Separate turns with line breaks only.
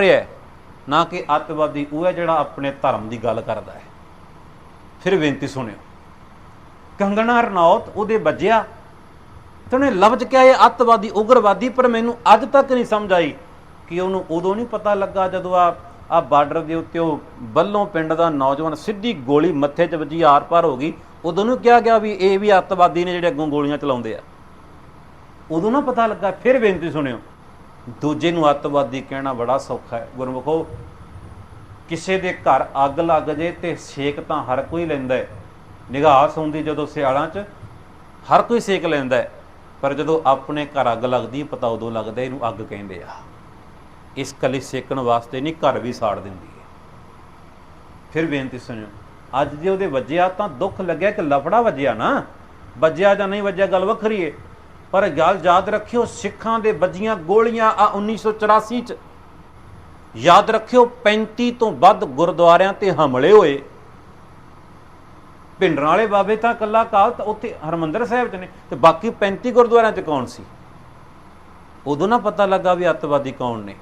ਰਿਹਾ ਹੈ, ਨਾ ਕਿ ਅੱਤਵਾਦੀ ਉਹ ਹੈ ਜਿਹੜਾ ਆਪਣੇ ਧਰਮ ਦੀ ਗੱਲ ਕਰਦਾ ਹੈ। ਫਿਰ ਬੇਨਤੀ ਸੁਣਿਓ ਕੰਗਣਾ ਰਣੌਤ ਉਹਦੇ ਵੱਜਿਆ ਤੇ ਲਫ਼ਜ਼ ਕਿਹਾ ਇਹ ਅੱਤਵਾਦੀ ਉਗਰਵਾਦੀ ਪਰ ਮੈਨੂੰ ਅੱਜ ਤੱਕ ਨਹੀਂ ਸਮਝ ਆਈ ਕਿ ਉਹਨੂੰ ਉਦੋਂ ਨਹੀਂ ਪਤਾ ਲੱਗਾ ਜਦੋਂ ਆ ਆ ਬਾਰਡਰ ਦੇ ਉੱਤੇ ਉਹ ਬੱਲੋਂ ਪਿੰਡ ਦਾ ਨੌਜਵਾਨ ਸਿੱਧੀ ਗੋਲੀ ਮੱਥੇ 'ਚ ਵੱਜੀ ਆਰ-ਪਾਰ ਹੋ ਗਈ। ਉਦੋਂ ਨੂੰ ਕਿਹਾ ਗਿਆ ਵੀ ਇਹ ਵੀ ਅੱਤਵਾਦੀ ਨੇ ਜਿਹੜੇ ਅੱਗੋਂ ਗੋਲੀਆਂ ਚਲਾਉਂਦੇ ਆ। ਉਦੋਂ ਨਾ ਪਤਾ ਲੱਗਾ ਫਿਰ ਬੇਨਤੀ ਸੁਣਿਓ ਦੂਜੇ ਨੂੰ ਅੱਤਵਾਦੀ ਕਹਿਣਾ ਬੜਾ ਸੌਖਾ ਹੈ। ਗੁਰਮੁਖੋ, ਕਿਸੇ ਦੇ ਘਰ ਅੱਗ ਲੱਗ ਜੇ ਤੇ ਸੇਕ ਤਾਂ ਹਰ ਕੋਈ ਲੈਂਦਾ ਹੈ। ਨਿਗਾਹ ਹੁੰਦੀ ਜਦੋਂ ਸਿਆਲਾਂ 'ਚ ਹਰ ਕੋਈ ਸੇਕ ਲੈਂਦਾ ਹੈ। ਪਰ ਜਦੋਂ ਆਪਣੇ ਘਰ ਅੱਗ ਲੱਗਦੀ ਪਤਾ ਉਦੋਂ ਲੱਗਦਾ ਇਹਨੂੰ ਅੱਗ ਕਹਿੰਦੇ ਆ। ਇਸ ਕਲੀ ਸੇਕਣ ਵਾਸਤੇ ਨਹੀਂ, ਘਰ ਵੀ ਸਾੜ ਦਿੰਦੀ ਹੈ। ਫਿਰ ਬੇਨਤੀ ਸੁਣਿਓ, ਅੱਜ ਜੇ ਉਹਦੇ ਵੱਜਿਆ ਤਾਂ ਦੁੱਖ ਲੱਗਿਆ ਕਿ ਲਫੜਾ ਵੱਜਿਆ ਨਾ? ਵੱਜਿਆ ਜਾਂ ਨਹੀਂ ਵੱਜਿਆ, ਗੱਲ ਵੱਖਰੀ ਏ ਪਰ ਗੱਲ ਯਾਦ ਰੱਖਿਓ, ਸਿੱਖਾਂ ਦੇ ਵੱਜੀਆਂ ਗੋਲੀਆਂ ਆ 1984 ਚ। ਯਾਦ ਰੱਖਿਓ 35 ਤੋਂ ਵੱਧ ਗੁਰਦੁਆਰਿਆਂ ਤੇ ਹਮਲੇ ਹੋਏ। ਭਿੰਡਰਾਂ ਵਾਲੇ ਬਾਬੇ ਤਾਂ ਕੱਲਾ ਕਾਲ ਤਾਂ ਉੱਥੇ ਹਰਮੰਦਰ ਸਾਹਿਬ ਚ ਨੇ। ਤੇ ਬਾਕੀ 35 ਗੁਰਦੁਆਰਿਆਂ ਚ ਕੌਣ ਸੀ? ਉਦੋਂ ਨਾ ਪਤਾ ਲੱਗਾ ਵੀ ਅੱਤਵਾਦੀ ਕੌਣ ਨੇ।